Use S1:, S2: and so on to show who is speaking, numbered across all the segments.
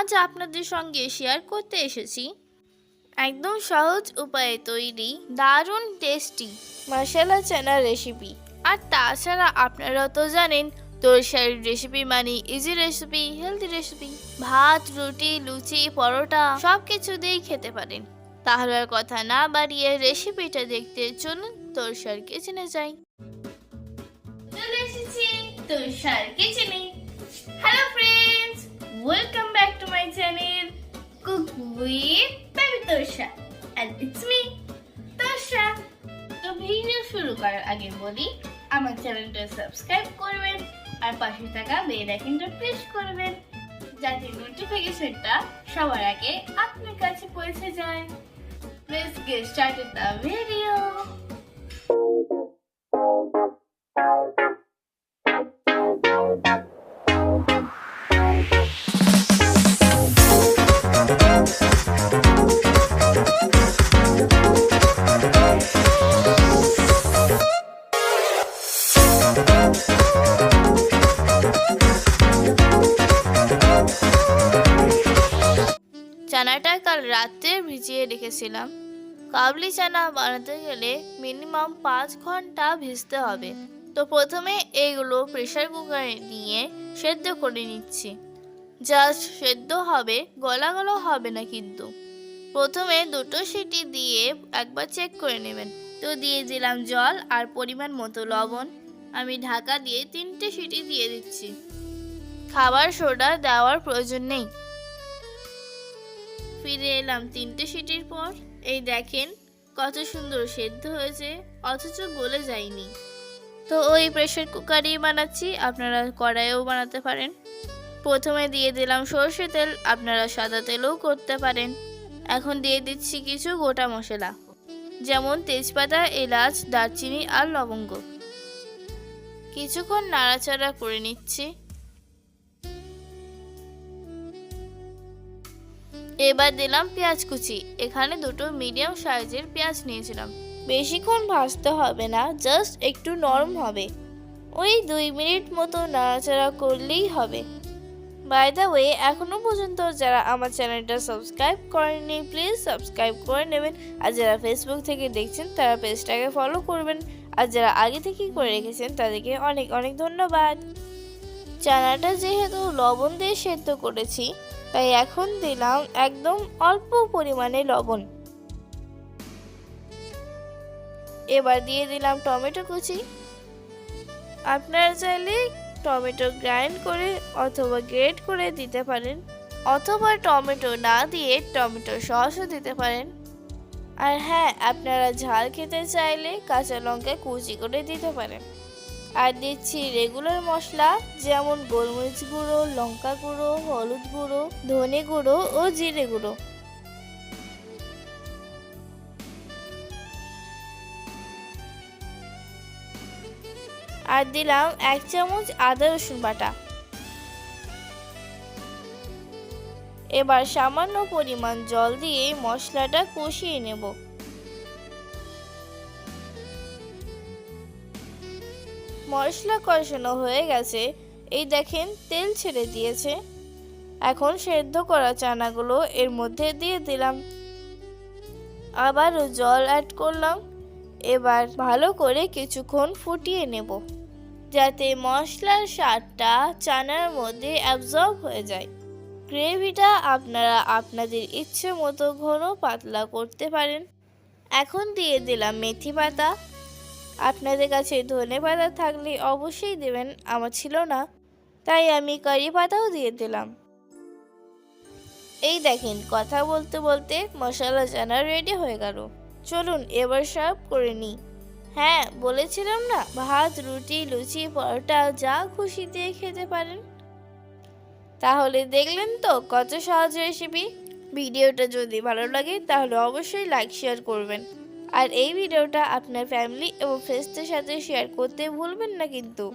S1: আজ আপনাদের সঙ্গে শেয়ার করতে এসেছি। একদম সহজ উপায়ে তৈরি, দারুণ টেস্টি মশলা চানা রেসিপি আর তাছাড়া আপনারা তো জানেন তোরসারির রেসিপি মানে ইজি রেসিপি হেলদি রেসিপি ভাত, রুটি, লুচি, পরোটা সব কিছু দিয়েই খেতে পারেন। তাহলে আর কথা না বাড়িয়ে রেসিপিটা দেখতে চলুন তোরসার কিচেনে যাই। চলে তোরসার কিচেনে hello friends welcome back to my channel cook with baby Torsa and it's তো ভিডিও শুরু করার আগে বলি, আমার চ্যানেলটা সাবস্ক্রাইব করবেন আর পাশে থাকা বেল আইকনটা প্রেস করবেন, যাতে নোটিফিকেশনটা সবার আগে আপনার কাছে পৌঁছে যায়। Let's get started the video. চানাটা কাল রাত্রে ভিজিয়ে রেখেছিলাম। কাবলি চানা বানাতে গেলে মিনিমাম পাঁচ ঘণ্টা ভিজতে হবে। তো প্রথমে এইগুলো প্রেসার কুকারে নিয়ে সেদ্ধ করে নিচ্ছি। জাস্ট সেদ্ধ হবে, গলা গলা হবে না কিন্তু। প্রথমে দুটো সিটি দিয়ে একবার চেক করে নেবেন। তো দিয়ে দিলাম জল আর পরিমাণ মতো লবণ। আমি ঢাকা দিয়ে তিনটে সিটি দিয়ে দিচ্ছি। খাবার সোডা দেওয়ার প্রয়োজন নেই। ফিরে এলাম তিনটে সিটির পর। এই দেখেন, কত সুন্দর সেদ্ধ হয়েছে, অথচ গলে যায়নি। তো ওই প্রেশার কুকারেই বানাচ্ছি, আপনারা কড়াইও বানাতে পারেন। প্রথমে দিয়ে দিলাম সর্ষে তেল, আপনারা সাদা তেলও করতে পারেন। এখন দিয়ে দিচ্ছি কিছু গোটা মশলা, যেমন তেজপাতা, এলাচ, দারচিনি আর লবঙ্গ। কিছুক্ষণ নাড়াচাড়া করে নিচ্ছি। এবার দিলাম পেঁয়াজ কুচি। এখানে দুটো মিডিয়াম সাইজের পেঁয়াজ নিয়েছিলাম। বেশিক্ষণ ভাজতে হবে না জাস্ট একটু নরম হবে। ওই দুই মিনিট মতো নাড়াচাড়া করলেই হবে। বাই দ্য ওয়ে এখনও পর্যন্ত যারা আমার চ্যানেলটা সাবস্ক্রাইব করেননি প্লিজ সাবস্ক্রাইব করে নেবেন। আর যারা ফেসবুক থেকে দেখছেন, তারা পেজটাকে ফলো করবেন। আর যারা আগে থেকেই করে রেখেছেন, তাদেরকে অনেক অনেক ধন্যবাদ। চানাটা যেহেতু লবণ দিয়ে সেদ্ধ করেছি তাই এখন দিলাম একদম অল্প পরিমাণে লবণ। এবার দিয়ে দিলাম টমেটো কুচি। আপনারা চাইলে টমেটো গ্রাইন্ড করে অথবা গ্রেট করে দিতে পারেন, অথবা টমেটো না দিয়ে টমেটো সসও দিতে পারেন। আর হ্যাঁ আপনারা ঝাল খেতে চাইলে কাঁচা লঙ্কা কুচি করে দিতে পারেন। আর দিচ্ছি রেগুলার মশলা, যেমন গোলমরিচ গুঁড়ো, লঙ্কা গুঁড়ো, হলুদ গুঁড়ো, ধনে গুঁড়ো ও জিরে গুঁড়ো। আর দিলাম এক চামচ আদা রসুন বাটা। এবার সামান্য পরিমাণ জল দিয়ে মশলাটা কষিয়ে নেব। মশলা কষানো হয়ে গেছে। এই দেখেন, তেল ছেড়ে দিয়েছে। এখন সেদ্ধ করা চানাগুলো এর মধ্যে দিয়ে দিলাম। আবারও জল অ্যাড করলাম। এবার ভালো করে কিছুক্ষণ ফুটিয়ে নেব, যাতে মশলার স্বাদটা চানার মধ্যে অ্যাবজর্ব হয়ে যায়। গ্রেভিটা আপনারা আপনাদের ইচ্ছে মতো ঘন পাতলা করতে পারেন। এখন দিয়ে দিলাম মেথি পাতা। আপনাদের কাছে ধনে পাতা থাকলে অবশ্যই দেবেন, আমার ছিল না। তাই আমি কারি পাতাও দিয়ে দিলাম। এই দেখেন, কথা বলতে বলতে মশলা জানা রেডি হয়ে গেল। চলুন এবার সার্ভ করে নিই। হ্যাঁ বলেছিলাম না, ভাত, রুটি, লুচি, পরোটা, যা খুশি দিয়ে খেতে পারেন। তাহলে দেখলেন তো কত সহজ রেসিপি ভিডিওটা যদি ভালো লাগে তাহলে অবশ্যই লাইক শেয়ার করবেন। আর এই ভিডিওটা আপনার ফ্যামিলি এবং ফ্রেন্ডসদের সাথে শেয়ার করতে ভুলবেন না কিন্তু।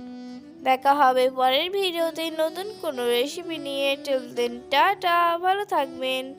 S1: দেখা হবে পরের ভিডিওতে নতুন কোনো রেসিপি নিয়ে। টিল দেন টাটা, ভালো থাকবেন।